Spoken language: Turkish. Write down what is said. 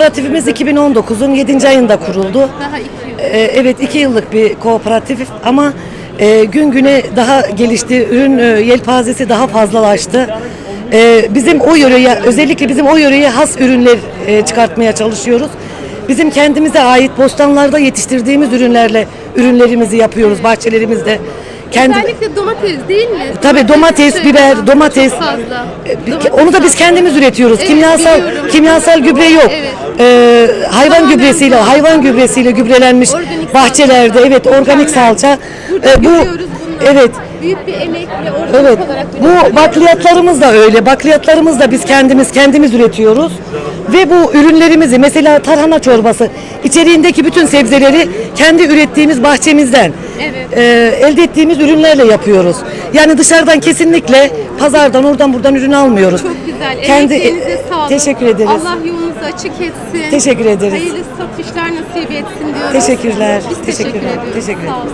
Kooperatifimiz 2019'un 7. ayında kuruldu. Daha iki yıl. Ee, Evet iki yıllık bir kooperatif ama e, gün güne daha gelişti. Ürün e, yelpazesi daha fazlalaştı. Ee, Bizim o yöreye özellikle bizim o yöreye has ürünler e, çıkartmaya çalışıyoruz. Bizim kendimize ait bostanlarda yetiştirdiğimiz ürünlerle ürünlerimizi yapıyoruz bahçelerimizde. Kendi Özellikle domates değil mi? Tabii domates, biber, domates. Çok fazla. E, Domates Onu da biz kendimiz üretiyoruz. Evet, kimyasal biliyorum. kimyasal gübre yok. Evet. Ee, hayvan gübresiyle, hayvan gübresiyle gübrelenmiş Organik bahçelerde salça. evet organik salça. Ee, bu evet Büyük bir emek ve organik Evet. olarak Bu bakliyatlarımız da öyle. Bakliyatlarımız da biz kendimiz kendimiz üretiyoruz. Ve bu ürünlerimizi mesela tarhana çorbası içeriğindeki bütün sebzeleri kendi ürettiğimiz bahçemizden Evet. e, elde ettiğimiz ürünlerle yapıyoruz. Yani dışarıdan kesinlikle pazardan oradan buradan ürün almıyoruz. Çok güzel. Kendi Emeklerinize sağlık. Teşekkür ederiz. Allah yolunuzu açık etsin. Teşekkür ederiz. Hayırlı satışlar nasip etsin diyoruz. Teşekkürler. Biz teşekkür Teşekkürler. ediyoruz. Teşekkür Sağ olun.